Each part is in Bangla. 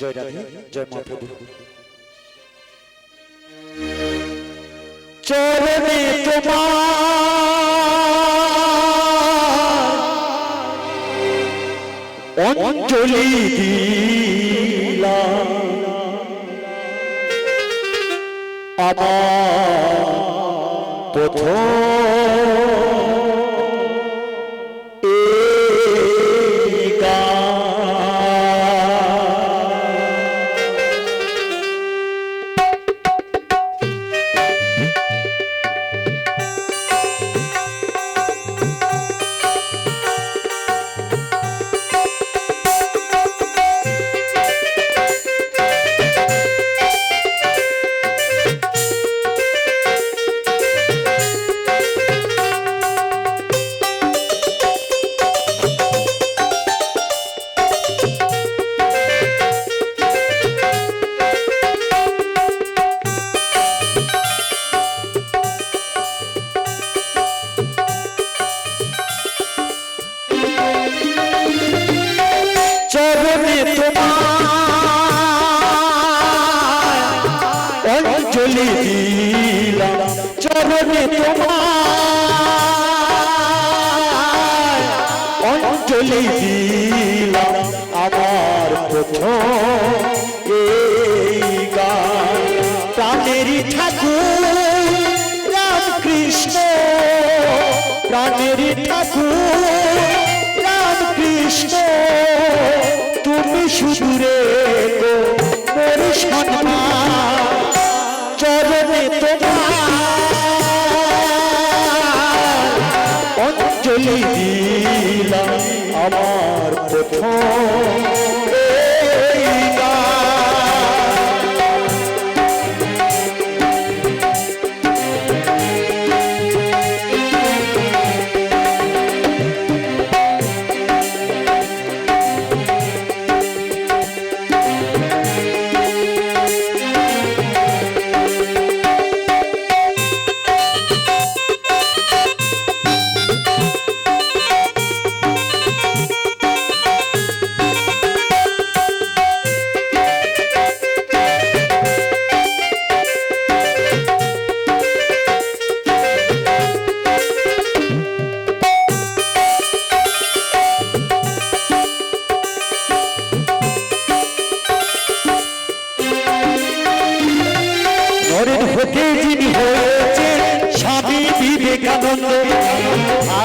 জয় রাধে জয় মহাপ্রভু চরণে তোমার অঞ্জলি দিলাম। আমার প্রথম চরণে তোমার? অঞ্জলি দিলাম, চরণে তোমার। অঞ্জলি দিলাম, আমার প্রথম এই গান। প্রাণেরই ঠাকুর, রামকৃষ্ণ। প্রাণেরই ঠাকুর সুদূরে মোর সম্মান চরণে তোমার। অঞ্জলি দিলাম আমার প্রথম।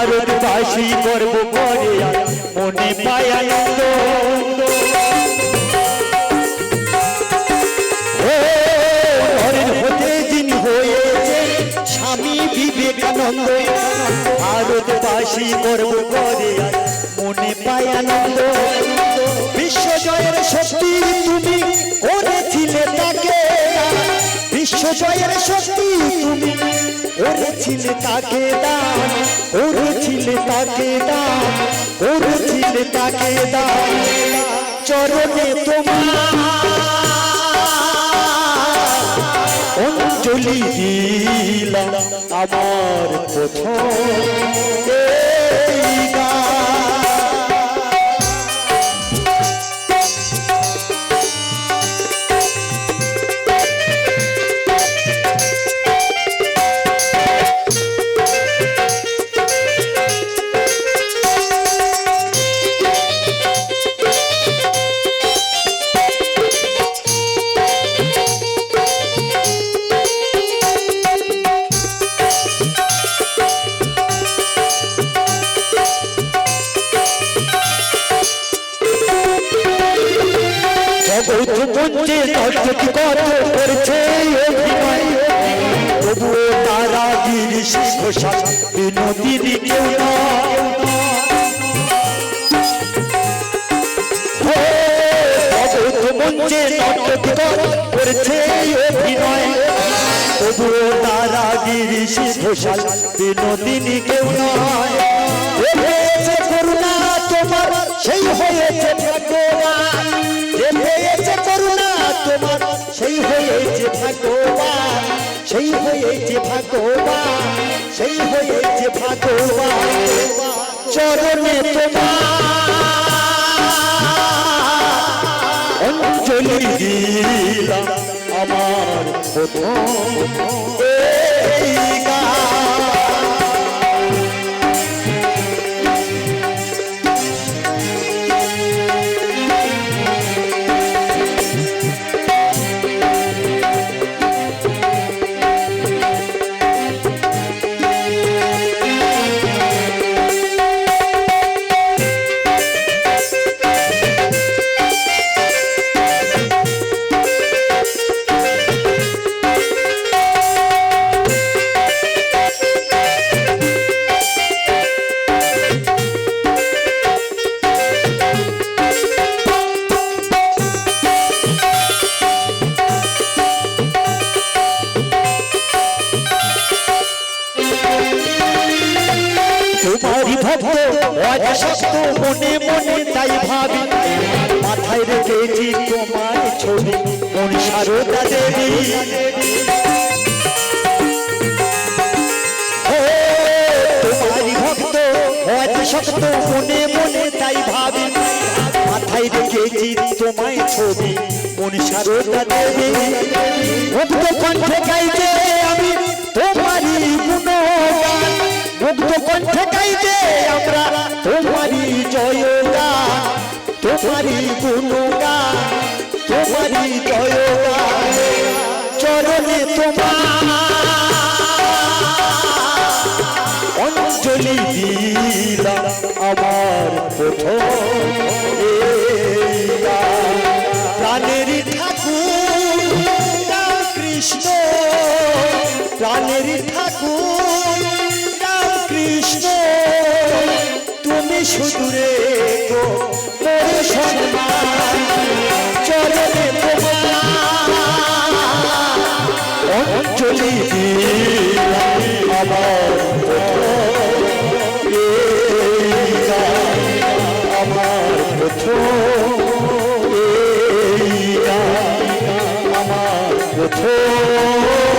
ভারতবাসী গর্ব করে, মনে পায় স্বামী বিবেকানন্দ। ভারতবাসী গর্ব করে, মনে পায় আনন্দ। বিশ্ব জয়ের শক্তি তুমি করেছিলে তাকে। বিশ্ব জয়ের শক্তি তুমি করেছিলে তাকে দান। করেছিলে তাকে দান করেছিলে তাকে দান। চরণে তোমার অঞ্জলি দিলাম আমার প্রথম মঞ্চে নর্তকী কত করছে তবুও তারা গিরিশ ঘোষাল বিনোদিনী কেউ কেউ নয়। করুণা। সেই হয়েছে ভগবান যে পেয়েছে করুণা তোমার, সেই হয়েছে ভগবান সেই হয়েছে ভগবান সেই হয়েছে ভগবান চরণে তোমার অঞ্জলি দিলাম আমার প্রথম। এই গান অজাসক্ত মনে মনে তাই ভাবি, মাথায় রেখেছি তোমার ছবি, মন সারদা দেবী। তোমারই মনে মনে তাই ভাবি, মাথায় রেখেছি তোমায় ছবি, মন দেবী। ভক্ত কণ্ঠে গাইতে তোমারই গুণগান, তোমারই জয়গান চরণে তোমার অঞ্জলি দিলাম আমার প্রথম। ঠাকুর কৃষ্ণ, প্রাণের ঠাকুর কৃষ্ণ, তুমি সুদূরে অঞ্জলি আমার আমার প্রথম আমার প্রথম